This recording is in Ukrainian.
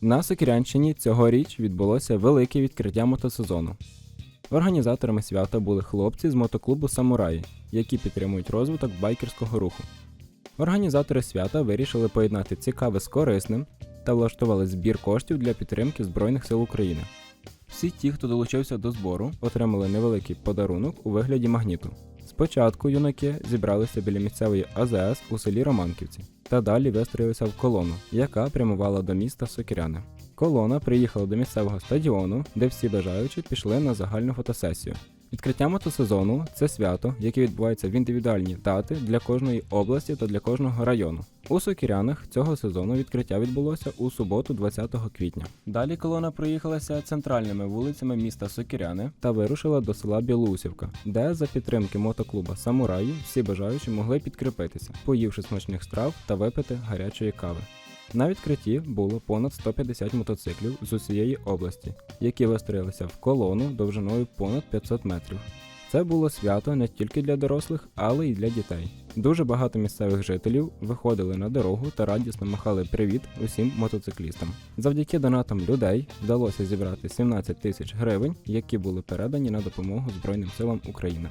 На Сокирянщині цьогоріч відбулося велике відкриття мотосезону. Організаторами свята були хлопці з мотоклубу Самураї, які підтримують розвиток байкерського руху. Організатори свята вирішили поєднати цікаве з корисним та влаштували збір коштів для підтримки Збройних сил України. Всі ті, хто долучився до збору, отримали невеликий подарунок у вигляді магніту. Спочатку юнаки зібралися біля місцевої АЗС у селі Романківці та далі вистроїлися в колону, яка прямувала до міста Сокіряне. Колона приїхала до місцевого стадіону, де всі бажаючі пішли на загальну фотосесію. Відкриття мотосезону це свято, яке відбувається в індивідуальні дати для кожної області та для кожного району. У Сокірянах цього сезону відкриття відбулося у суботу, 20 квітня. Далі колона проїхалася центральними вулицями міста Сокіряни та вирушила до села Білоусівка, де за підтримки мотоклуба Самураї всі бажаючі могли підкріпитися, поївши смачних страв та випити гарячої кави. На відкритті було понад 150 мотоциклів з усієї області, які вистроїлися в колону довжиною понад 500 метрів. Це було свято не тільки для дорослих, але й для дітей. Дуже багато місцевих жителів виходили на дорогу та радісно махали привіт усім мотоциклістам. Завдяки донатам людей вдалося зібрати 17 тисяч гривень, які були передані на допомогу Збройним силам України.